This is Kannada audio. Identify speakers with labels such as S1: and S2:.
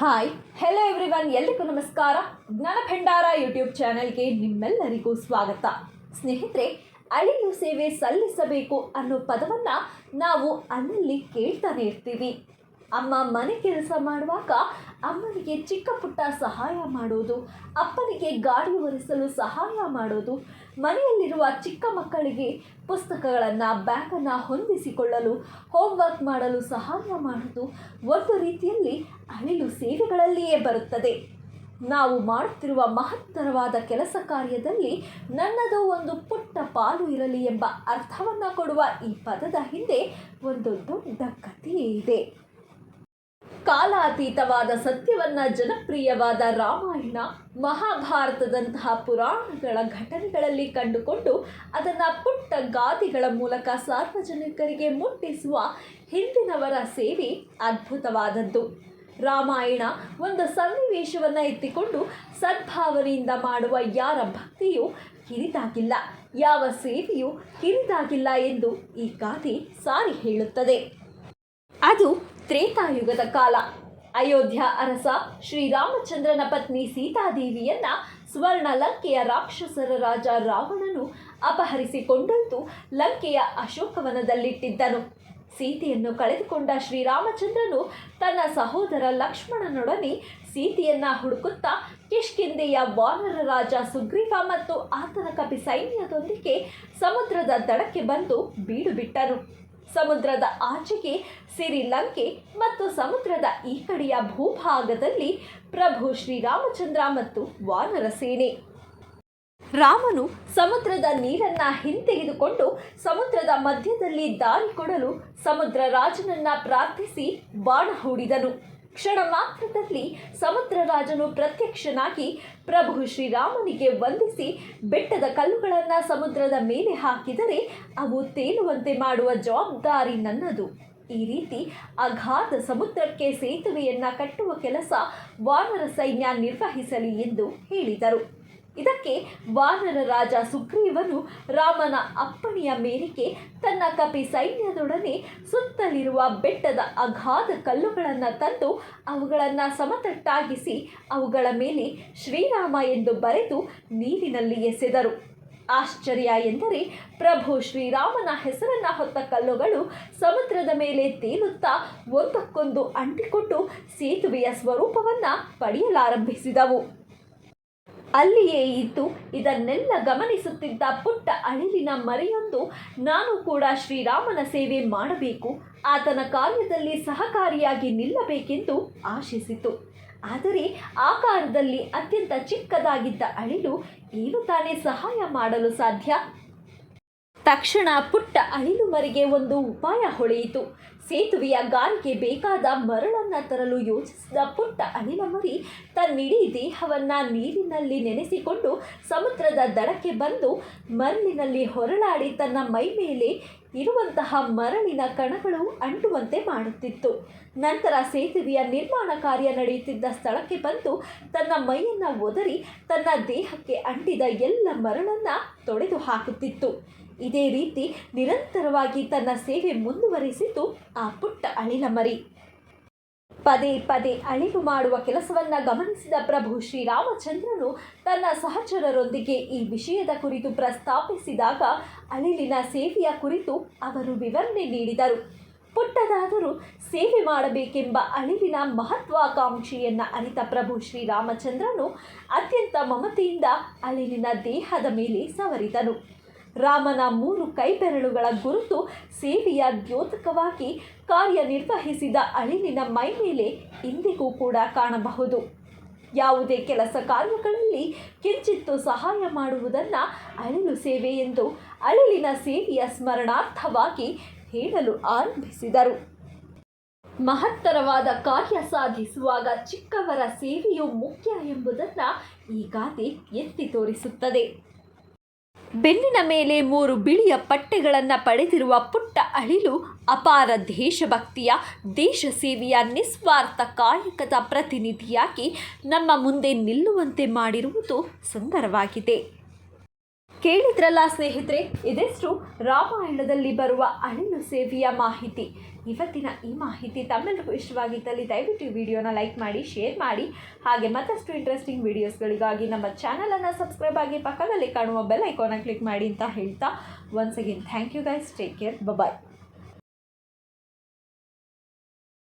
S1: ಹಾಯ್ ಹೆಲೋ ಎವ್ರಿವನ್ ಎಲ್ರಿಗೂ ನಮಸ್ಕಾರ. ಜ್ಞಾನ ಭಂಡಾರ ಯೂಟ್ಯೂಬ್ ಚಾನೆಲ್ಗೆ ನಿಮ್ಮೆಲ್ಲರಿಗೂ ಸ್ವಾಗತ. ಸ್ನೇಹಿತರೆ ಅಳಿಲು ಸೇವೆ ಸಲ್ಲಿಸಬೇಕು ಅನ್ನೋ ಪದವನ್ನು ನಾವು ಅಲ್ಲಲ್ಲಿ ಕೇಳ್ತಾನೆ ಇರ್ತೀವಿ. ಅಮ್ಮ ಮನೆ ಕೆಲಸ ಮಾಡುವಾಗ ಅಮ್ಮನಿಗೆ ಚಿಕ್ಕ ಪುಟ್ಟ ಸಹಾಯ ಮಾಡೋದು, ಅಪ್ಪನಿಗೆ ಗಾಡಿ ಒರೆಸಲು ಸಹಾಯ ಮಾಡೋದು, ಮನೆಯಲ್ಲಿರುವ ಚಿಕ್ಕ ಮಕ್ಕಳಿಗೆ ಪುಸ್ತಕಗಳನ್ನು, ಬ್ಯಾಗನ್ನು ಹೊಂದಿಸಿಕೊಳ್ಳಲು, ಹೋಮ್ವರ್ಕ್ ಮಾಡಲು ಸಹಾಯ ಮಾಡೋದು ಒಂದು ರೀತಿಯಲ್ಲಿ ಅಳಿಲು ಸೇವೆಗಳಲ್ಲಿಯೇ ಬರುತ್ತದೆ. ನಾವು ಮಾಡುತ್ತಿರುವ ಮಹತ್ತರವಾದ ಕೆಲಸ ಕಾರ್ಯದಲ್ಲಿ ನನ್ನದು ಒಂದು ಪುಟ್ಟ ಪಾಲು ಇರಲಿ ಎಂಬ ಅರ್ಥವನ್ನು ಕೊಡುವ ಈ ಪದದ ಹಿಂದೆ ಒಂದು ದೊಡ್ಡ ಕಥೆಯೇ ಇದೆ. ಕಾಲಾತೀತವಾದ ಸತ್ಯವನ್ನ ಜನಪ್ರಿಯವಾದ ರಾಮಾಯಣ ಮಹಾಭಾರತದಂತಹ ಪುರಾಣಗಳ ಘಟನೆಗಳಲ್ಲಿ ಕಂಡುಕೊಂಡು ಅದನ್ನು ಪುಟ್ಟ ಗಾದಿಗಳ ಮೂಲಕ ಸಾರ್ವಜನಿಕರಿಗೆ ಮುಟ್ಟಿಸುವ ಹಿಂದಿನವರ ಸೇವೆ ಅದ್ಭುತವಾದದ್ದು. ರಾಮಾಯಣ ಒಂದು ಸನ್ನಿವೇಶವನ್ನು ಎತ್ತಿಕೊಂಡು ಸದ್ಭಾವನೆಯಿಂದ ಮಾಡುವ ಯಾರ ಭಕ್ತಿಯೂ ಕಿರಿದಾಗಿಲ್ಲ. ಯಾವ ಸೇವೆಯೂ ಕಿರಿದಾಗಿಲ್ಲ ಎಂದು ಈ ಗಾದೆ ಸಾರಿ ಹೇಳುತ್ತದೆ. ಅದು ತ್ರೇತಾಯುಗದ ಕಾಲ. ಅಯೋಧ್ಯ ಅರಸ ಶ್ರೀರಾಮಚಂದ್ರನ ಪತ್ನಿ ಸೀತಾದೇವಿಯನ್ನ ಸ್ವರ್ಣ ಲಂಕೆಯ ರಾಕ್ಷಸರ ರಾಜ ರಾವಣನು ಅಪಹರಿಸಿಕೊಂಡಂತೂ ಲಂಕೆಯ ಅಶೋಕವನದಲ್ಲಿಟ್ಟಿದ್ದನು. ಸೀತೆಯನ್ನು ಕಳೆದುಕೊಂಡ ಶ್ರೀರಾಮಚಂದ್ರನು ತನ್ನ ಸಹೋದರ ಲಕ್ಷ್ಮಣನೊಡನೆ ಸೀತೆಯನ್ನ ಹುಡುಕುತ್ತಾ ಕಿಷ್ಕಿಂದೆಯ ವಾನರ ರಾಜ ಸುಗ್ರೀವ ಮತ್ತು ಆತನ ಕಪಿ ಸೈನ್ಯದೊಂದಿಗೆ ಸಮುದ್ರದ ದಡಕ್ಕೆ ಬಂದು ಬೀಡು ಬಿಟ್ಟನು ಸಮುದ್ರದ ಆಚೆಗೆ ಸಿರಿಲಂಕೆ ಮತ್ತು ಸಮುದ್ರದ ಈ ಕಡೆಯ ಭೂಭಾಗದಲ್ಲಿ ಪ್ರಭು ಶ್ರೀರಾಮಚಂದ್ರ ಮತ್ತು ವಾನರ ಸೇನೆ. ರಾಮನು ಸಮುದ್ರದ ನೀರನ್ನ ಹಿಂತೆಗೆದುಕೊಂಡು ಸಮುದ್ರದ ಮಧ್ಯದಲ್ಲಿ ದಾರಿ ಕೊಡಲು ಸಮುದ್ರ ರಾಜನನ್ನ ಪ್ರಾರ್ಥಿಸಿ ಬಾಣ ಹೂಡಿದನು. ಕ್ಷಣ ಮಾತ್ರದಲ್ಲಿ ಸಮುದ್ರ ರಾಜನು ಪ್ರತ್ಯಕ್ಷನಾಗಿ ಪ್ರಭು ಶ್ರೀರಾಮನಿಗೆ ವಂದಿಸಿ ಬೆಟ್ಟದ ಕಲ್ಲುಗಳನ್ನು ಸಮುದ್ರದ ಮೇಲೆ ಹಾಕಿದರೆ ಅವು ತೇಲುವಂತೆ ಮಾಡುವ ಜವಾಬ್ದಾರಿ ನನ್ನದು. ಈ ರೀತಿ ಅಗಾಧ ಸಮುದ್ರಕ್ಕೆ ಸೇತುವೆಯನ್ನ ಕಟ್ಟುವ ಕೆಲಸ ವಾನರ ಸೈನ್ಯ ನಿರ್ವಹಿಸಲಿ ಎಂದು ಹೇಳಿದರು. ಇದಕ್ಕೆ ವಾನರ ರಾಜ ಸುಗ್ರೀವನು ರಾಮನ ಅಪ್ಪಣೆಯ ಮೇರೆಗೆ ತನ್ನ ಕಪಿ ಸೈನ್ಯದೊಡನೆ ಸುತ್ತಲಿರುವ ಬೆಟ್ಟದ ಅಗಾಧ ಕಲ್ಲುಗಳನ್ನು ತಂದು ಅವುಗಳನ್ನು ಸಮತಟ್ಟಾಗಿಸಿ ಅವುಗಳ ಮೇಲೆ ಶ್ರೀರಾಮ ಎಂದು ಬರೆದು ನೀರಿನಲ್ಲಿ ಎಸೆದರು. ಆಶ್ಚರ್ಯ ಎಂದರೆ ಪ್ರಭು ಶ್ರೀರಾಮನ ಹೆಸರನ್ನ ಹೊತ್ತ ಕಲ್ಲುಗಳು ಸಮುದ್ರದ ಮೇಲೆ ತೇಲುತ್ತಾ ಒಂದಕ್ಕೊಂದು ಅಂಟಿಕೊಂಡು ಸೇತುವೆಯ ಸ್ವರೂಪವನ್ನು ಪಡೆಯಲಾರಂಭಿಸಿದವು. ಅಲ್ಲಿಯೇ ಇದ್ದು ಇದನ್ನೆಲ್ಲ ಗಮನಿಸುತ್ತಿದ್ದ ಪುಟ್ಟ ಅಳಿಲಿನ ಮರೆಯೊಂದು, ನಾನು ಕೂಡ ಶ್ರೀರಾಮನ ಸೇವೆ ಮಾಡಬೇಕು. ಆತನ ಕಾರ್ಯದಲ್ಲಿ ಸಹಕಾರಿಯಾಗಿ ನಿಲ್ಲಬೇಕೆಂದು ಆಶಿಸಿತು. ಆದರೆ ಆಕಾರದಲ್ಲಿ ಅತ್ಯಂತ ಚಿಕ್ಕದಾಗಿದ್ದ ಅಳಿಲು ಏನು ತಾನೇ ಸಹಾಯ ಮಾಡಲು ಸಾಧ್ಯ? ತಕ್ಷಣ ಪುಟ್ಟ ಅಳಿಲು ಮರಿಗೆ ಒಂದು ಉಪಾಯ ಹೊಳೆಯಿತು. ಸೇತುವೆಯ ಗಾರಿಗೆ ಬೇಕಾದ ಮರಳನ್ನು ತರಲು ಯೋಚಿಸಿದ ಪುಟ್ಟ ತನ್ನಿಡೀ ದೇಹವನ್ನು ನೀರಿನಲ್ಲಿ ನೆನೆಸಿಕೊಂಡು ಸಮುದ್ರದ ದಡಕ್ಕೆ ಬಂದು ಮರಳಿನಲ್ಲಿ ಹೊರಳಾಡಿ ತನ್ನ ಮೈ ಮೇಲೆ ಇರುವಂತಹ ಮರಳಿನ ಕಣಗಳು ಅಂಟುವಂತೆ ಮಾಡುತ್ತಿತ್ತು. ನಂತರ ಸೇತುವೆಯ ನಿರ್ಮಾಣ ಕಾರ್ಯ ನಡೆಯುತ್ತಿದ್ದ ಸ್ಥಳಕ್ಕೆ ಬಂದು ತನ್ನ ಮೈಯನ್ನು ಒದರಿ ತನ್ನ ದೇಹಕ್ಕೆ ಅಂಟಿದ ಎಲ್ಲ ಮರಳನ್ನು ತೊಡೆದು ಹಾಕುತ್ತಿತ್ತು. ಇದೇ ರೀತಿ ನಿರಂತರವಾಗಿ ತನ್ನ ಸೇವೆ ಮುಂದುವರಿಸಿತು ಆ ಪುಟ್ಟ ಅಳಿಲ ಮರಿ. ಪದೇ ಪದೇ ಅಳಿವು ಮಾಡುವ ಕೆಲಸವನ್ನ ಗಮನಿಸಿದ ಪ್ರಭು ಶ್ರೀರಾಮಚಂದ್ರನು ತನ್ನ ಸಹಚರರೊಂದಿಗೆ ಈ ವಿಷಯದ ಕುರಿತು ಪ್ರಸ್ತಾಪಿಸಿದಾಗ ಅಳಿಲಿನ ಸೇವೆಯ ಕುರಿತು ಅವರು ವಿವರಣೆ ನೀಡಿದರು. ಪುಟ್ಟದಾದರೂ ಸೇವೆ ಮಾಡಬೇಕೆಂಬ ಅಳಿವಿನ ಮಹತ್ವಾಕಾಂಕ್ಷೆಯನ್ನು ಅರಿತ ಪ್ರಭು ಶ್ರೀರಾಮಚಂದ್ರನು ಅತ್ಯಂತ ಮಮತೆಯಿಂದ ಅಳಿಲಿನ ದೇಹದ ಮೇಲೆ ಸವರಿದನು. ರಾಮನ ಮೂರು ಕೈಬೆರಳುಗಳ ಗುರುತು ಸೇವೆಯ ದ್ಯೋತಕವಾಗಿ ಕಾರ್ಯನಿರ್ವಹಿಸಿದ ಅಳಿಲಿನ ಮೈ ಮೇಲೆ ಇಂದಿಗೂ ಕೂಡ ಕಾಣಬಹುದು. ಯಾವುದೇ ಕೆಲಸ ಕಾರ್ಯಗಳಲ್ಲಿ ಕಿಂಚಿತ್ತು ಸಹಾಯ ಮಾಡುವುದನ್ನು ಅಳಿಲು ಸೇವೆ ಎಂದು ಅಳಿಲಿನ ಸೇವೆಯ ಸ್ಮರಣಾರ್ಥವಾಗಿ ಹೇಳಲು ಆರಂಭಿಸಿದರು. ಮಹತ್ತರವಾದ ಕಾರ್ಯ ಸಾಧಿಸುವಾಗ ಚಿಕ್ಕವರ ಸೇವೆಯು ಮುಖ್ಯ ಎಂಬುದನ್ನು ಈ ಗಾದೆ ಎತ್ತಿ ತೋರಿಸುತ್ತದೆ. ಬೆನ್ನಿನ ಮೇಲೆ ಮೂರು ಬಿಳಿಯ ಪಟ್ಟೆಗಳನ್ನು ಪಡೆದಿರುವ ಪುಟ್ಟ ಅಳಿಲು ಅಪಾರ ದೇಶಭಕ್ತಿಯ ದೇಶ ಸೇವೆಯ ನಿಸ್ವಾರ್ಥ ಕಾಯಕದ ಪ್ರತಿನಿಧಿಯಾಗಿ ನಮ್ಮ ಮುಂದೆ ನಿಲ್ಲುವಂತೆ ಮಾಡಿರುವುದು ಸುಂದರವಾಗಿದೆ. ಕೇಳಿದ್ರಲ್ಲ ಸ್ನೇಹಿತರೆ, ಇದೆಷ್ಟು ರಾಮಾಯಣದಲ್ಲಿ ಬರುವ ಅಳಿಲು ಸೇವೆಯ ಮಾಹಿತಿ. ಇವತ್ತಿನ ಈ ಮಾಹಿತಿ ತಮ್ಮೆಲ್ಲರಿಗೂ ಇಷ್ಟವಾಗಿದ್ದಲ್ಲಿ ದಯವಿಟ್ಟು ವಿಡಿಯೋನ ಲೈಕ್ ಮಾಡಿ, ಶೇರ್ ಮಾಡಿ. ಹಾಗೆ ಮತ್ತಷ್ಟು ಇಂಟ್ರೆಸ್ಟಿಂಗ್ ವೀಡಿಯೋಸ್ಗಳಿಗಾಗಿ ನಮ್ಮ ಚಾನಲನ್ನು ಸಬ್ಸ್ಕ್ರೈಬ್ ಆಗಿ ಪಕ್ಕದಲ್ಲಿ ಕಾಣುವ ಬೆಲ್ ಐಕಾನ ಕ್ಲಿಕ್ ಮಾಡಿ ಅಂತ ಹೇಳ್ತಾ once again thank you guys take care bye